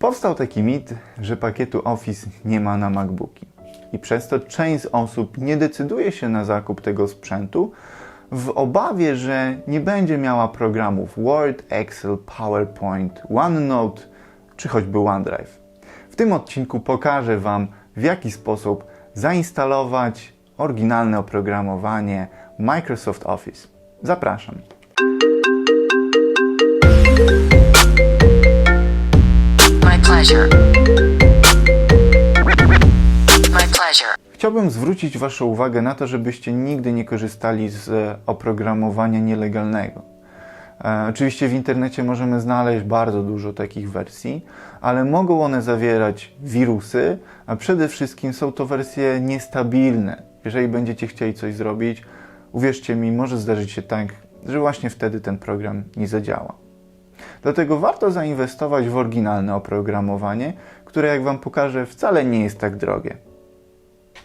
Powstał taki mit, że pakietu Office nie ma na MacBooki. I przez to część z osób nie decyduje się na zakup tego sprzętu w obawie, że nie będzie miała programów Word, Excel, PowerPoint, OneNote czy choćby OneDrive. W tym odcinku pokażę Wam, w jaki sposób zainstalować oryginalne oprogramowanie Microsoft Office. Zapraszam. Pleasure. My pleasure. Chciałbym zwrócić Waszą uwagę na to, żebyście nigdy nie korzystali z oprogramowania nielegalnego. E, oczywiście w internecie możemy znaleźć bardzo dużo takich wersji, ale mogą one zawierać wirusy, a przede wszystkim są to wersje niestabilne. Jeżeli będziecie chcieli coś zrobić, uwierzcie mi, może zdarzyć się tak, że właśnie wtedy ten program nie zadziała. Dlatego warto zainwestować w oryginalne oprogramowanie, które, jak Wam pokażę, wcale nie jest tak drogie.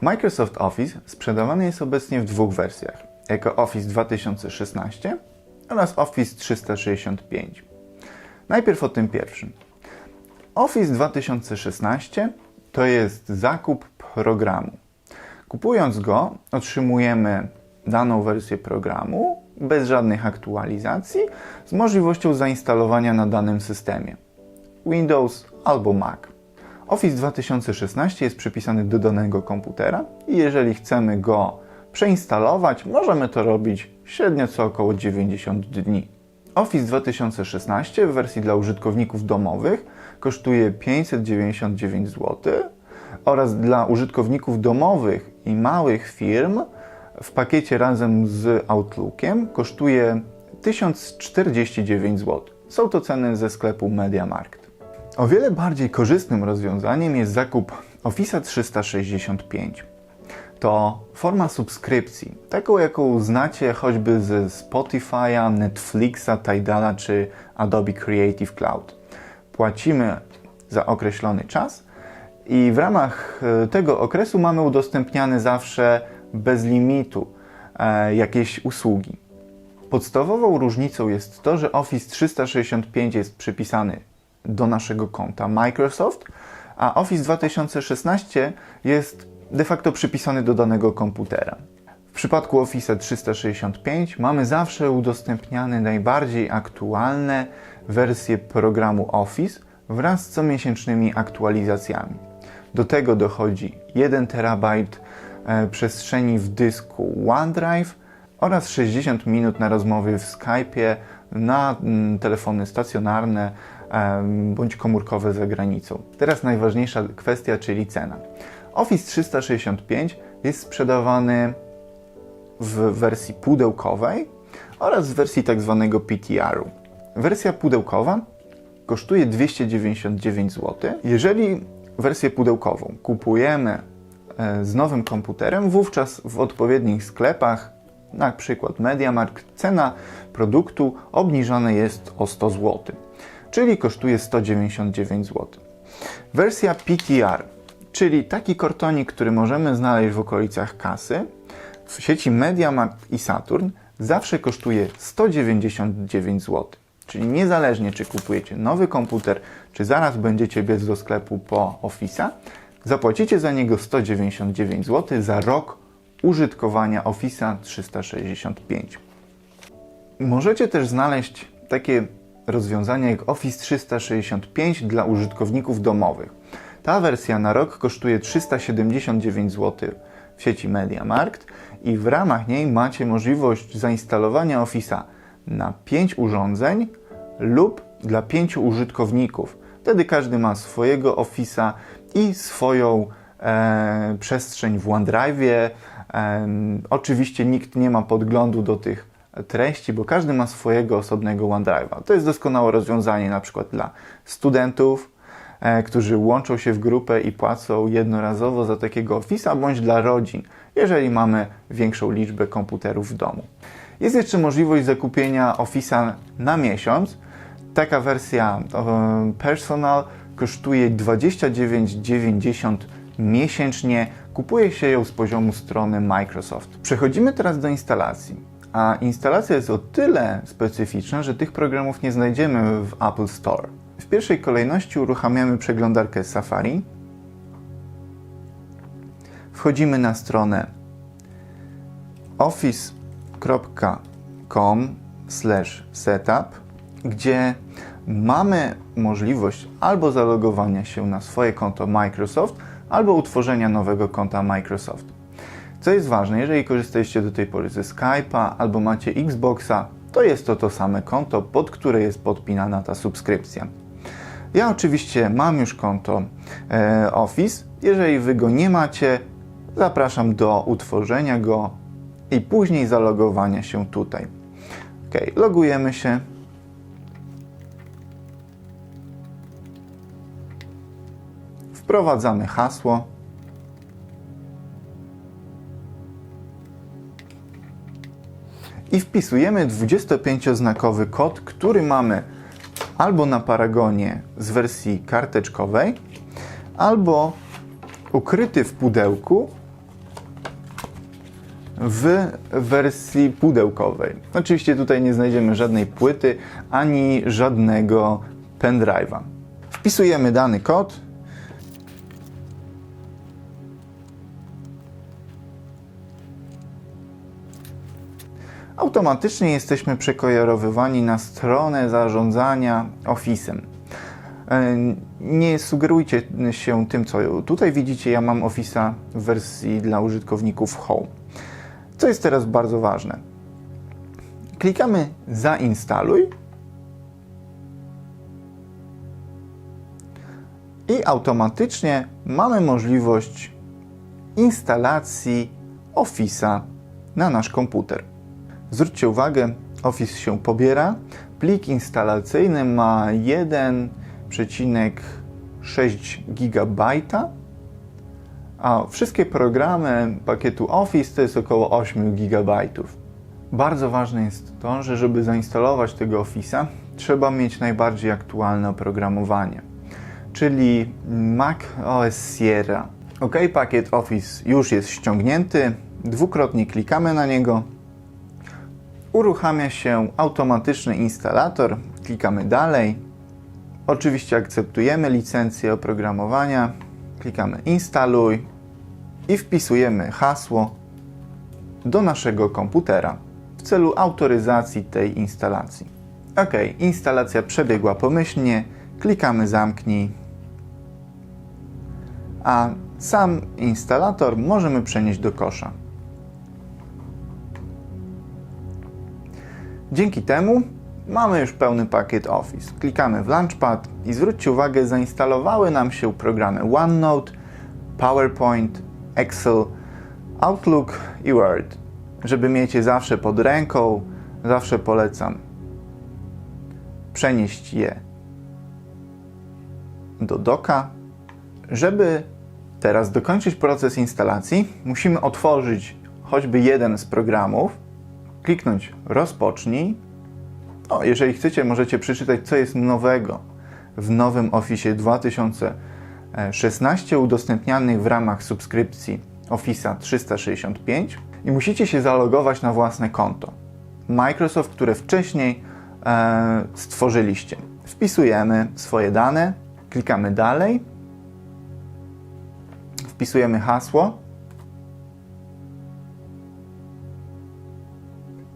Microsoft Office sprzedawany jest obecnie w dwóch wersjach: jako Office 2016 oraz Office 365. Najpierw o tym pierwszym. Office 2016 to jest zakup programu. Kupując go, otrzymujemy daną wersję programu bez żadnych aktualizacji z możliwością zainstalowania na danym systemie Windows albo Mac. Office 2016 jest przypisany do danego komputera i jeżeli chcemy go przeinstalować, możemy to robić średnio co około 90 dni. Office 2016 w wersji dla użytkowników domowych kosztuje 599 zł oraz dla użytkowników domowych i małych firm w pakiecie razem z Outlookiem kosztuje 1049 zł. Są to ceny ze sklepu MediaMarkt. O wiele bardziej korzystnym rozwiązaniem jest zakup Office 365. To forma subskrypcji, taką jaką znacie choćby ze Spotify'a, Netflixa, Tidala czy Adobe Creative Cloud. Płacimy za określony czas i w ramach e, tego okresu mamy udostępniane zawsze bez limitu e, jakieś usługi. Podstawową różnicą jest to, że Office 365 jest przypisany do naszego konta Microsoft, a Office 2016 jest de facto przypisany do danego komputera. W przypadku Office 365 mamy zawsze udostępniane najbardziej aktualne wersje programu Office wraz z comiesięcznymi aktualizacjami. Do tego dochodzi 1 TB e, przestrzeni w dysku OneDrive oraz 60 minut na rozmowy w Skype'ie na mm, telefony stacjonarne em, bądź komórkowe za granicą. Teraz najważniejsza kwestia, czyli cena. Office 365 jest sprzedawany w wersji pudełkowej oraz w wersji tak zwanego PTR-u. Wersja pudełkowa kosztuje 299 zł. Jeżeli wersję pudełkową kupujemy e, z nowym komputerem, wówczas w odpowiednich sklepach, na przykład MediaMarkt, cena produktu obniżana jest o 100 zł, czyli kosztuje 199 zł. Wersja PTR, czyli taki kortonik, który możemy znaleźć w okolicach kasy, w sieci MediaMarkt i Saturn zawsze kosztuje 199 zł. Czyli niezależnie czy kupujecie nowy komputer, czy zaraz będziecie biec do sklepu po Office'a, zapłacicie za niego 199 zł za rok użytkowania Office'a 365. Możecie też znaleźć takie rozwiązania jak Office 365 dla użytkowników domowych. Ta wersja na rok kosztuje 379 zł w sieci MediaMarkt i w ramach niej macie możliwość zainstalowania Office'a na 5 urządzeń lub dla 5 użytkowników. Wtedy każdy ma swojego Office'a i swoją e, przestrzeń w OneDrive'ie. E, oczywiście nikt nie ma podglądu do tych treści, bo każdy ma swojego osobnego OneDrive'a. To jest doskonałe rozwiązanie na przykład dla studentów, e, którzy łączą się w grupę i płacą jednorazowo za takiego Office'a, bądź dla rodzin, jeżeli mamy większą liczbę komputerów w domu. Jest jeszcze możliwość zakupienia Office'a na miesiąc. Taka wersja e, personal kosztuje 29,90 miesięcznie. Kupuje się ją z poziomu strony Microsoft. Przechodzimy teraz do instalacji. A instalacja jest o tyle specyficzna, że tych programów nie znajdziemy w Apple Store. W pierwszej kolejności uruchamiamy przeglądarkę Safari. Wchodzimy na stronę office.com/setup, gdzie mamy możliwość albo zalogowania się na swoje konto Microsoft, albo utworzenia nowego konta Microsoft. Co jest ważne, jeżeli korzystaliście do tej pory ze Skype'a albo macie Xboxa, to jest to to same konto, pod które jest podpinana ta subskrypcja. Ja oczywiście mam już konto e, Office. Jeżeli Wy go nie macie, zapraszam do utworzenia go i później zalogowania się tutaj. Ok, logujemy się. Wprowadzamy hasło. I wpisujemy 25-znakowy kod, który mamy albo na paragonie z wersji karteczkowej, albo ukryty w pudełku w wersji pudełkowej. Oczywiście tutaj nie znajdziemy żadnej płyty ani żadnego pendrive'a. Wpisujemy dany kod. Automatycznie jesteśmy przekojarowywani na stronę zarządzania Office'em. E, Nie sugerujcie się tym, co tutaj widzicie. Ja mam Office'a w wersji dla użytkowników Home. Co jest teraz bardzo ważne? Klikamy Zainstaluj i automatycznie mamy możliwość instalacji Office'a na nasz komputer. Zwróćcie uwagę, Office się pobiera. Plik instalacyjny ma 1,6 GB, a wszystkie programy pakietu Office to jest około 8 GB. Bardzo ważne jest to, że żeby zainstalować tego Office'a, trzeba mieć najbardziej aktualne oprogramowanie, czyli Mac OS Sierra. OK, pakiet Office już jest ściągnięty. Dwukrotnie klikamy na niego. Uruchamia się automatyczny instalator. Klikamy dalej. Oczywiście akceptujemy licencję oprogramowania. Klikamy instaluj i wpisujemy hasło do naszego komputera w celu autoryzacji tej instalacji. OK, instalacja przebiegła pomyślnie. Klikamy zamknij. A sam instalator możemy przenieść do kosza. Dzięki temu mamy już pełny pakiet Office. Klikamy w Launchpad i zwróćcie uwagę, zainstalowały nam się programy OneNote, PowerPoint, Excel, Outlook i Word. Żeby mieć je zawsze pod ręką, zawsze polecam przenieść je do doka. Żeby teraz dokończyć proces instalacji, musimy otworzyć choćby jeden z programów, kliknąć rozpocznij. O, jeżeli chcecie, możecie przeczytać, co jest nowego w nowym Office 2016 udostępnianych w ramach subskrypcji Office'a 365 i musicie się zalogować na własne konto Microsoft, które wcześniej e, stworzyliście. Wpisujemy swoje dane, klikamy dalej, wpisujemy hasło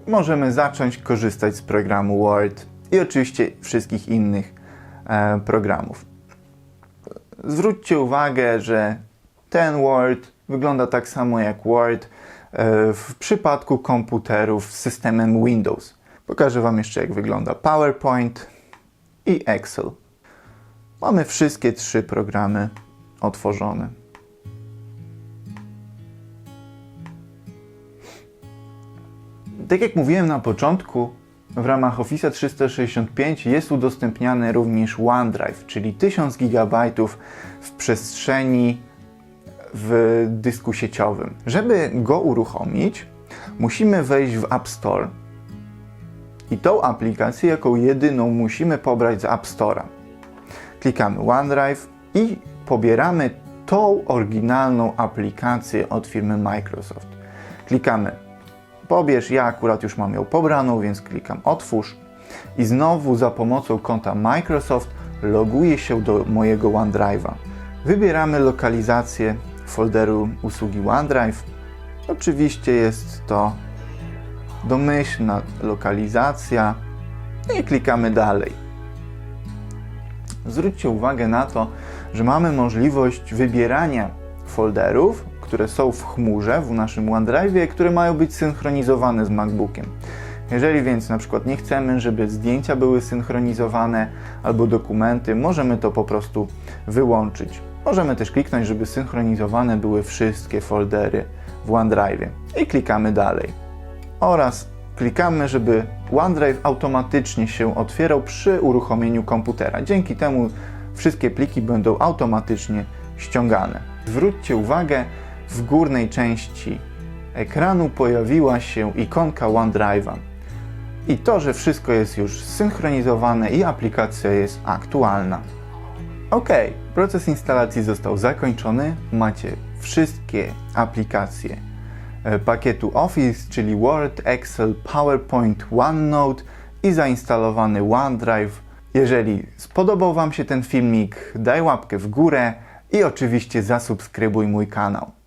możemy zacząć korzystać z programu Word i oczywiście wszystkich innych e, programów. Zwróćcie uwagę, że ten Word wygląda tak samo jak Word e, w przypadku komputerów z systemem Windows. Pokażę Wam jeszcze, jak wygląda PowerPoint i Excel. Mamy wszystkie trzy programy otworzone. Tak jak mówiłem na początku, w ramach Office 365 jest udostępniany również OneDrive, czyli 1000 GB w przestrzeni w dysku sieciowym. Żeby go uruchomić, musimy wejść w App Store i tą aplikację jako jedyną musimy pobrać z App Store'a. Klikamy OneDrive i pobieramy tą oryginalną aplikację od firmy Microsoft. Klikamy pobierz. Ja akurat już mam ją pobraną, więc klikam otwórz i znowu za pomocą konta Microsoft loguję się do mojego OneDrive'a. Wybieramy lokalizację folderu usługi OneDrive. Oczywiście jest to domyślna lokalizacja i klikamy dalej. Zwróćcie uwagę na to, że mamy możliwość wybierania folderów, które są w chmurze w naszym OneDrive, które mają być synchronizowane z MacBookiem. Jeżeli więc na przykład nie chcemy, żeby zdjęcia były synchronizowane albo dokumenty, możemy to po prostu wyłączyć. Możemy też kliknąć, żeby synchronizowane były wszystkie foldery w OneDrive i klikamy dalej. Oraz klikamy, żeby OneDrive automatycznie się otwierał przy uruchomieniu komputera. Dzięki temu wszystkie pliki będą automatycznie ściągane. Zwróćcie uwagę, w górnej części ekranu pojawiła się ikonka OneDrive'a. I to, że wszystko jest już zsynchronizowane i aplikacja jest aktualna. Ok, proces instalacji został zakończony. Macie wszystkie aplikacje e, pakietu Office, czyli Word, Excel, PowerPoint, OneNote i zainstalowany OneDrive. Jeżeli spodobał Wam się ten filmik, daj łapkę w górę i oczywiście zasubskrybuj mój kanał.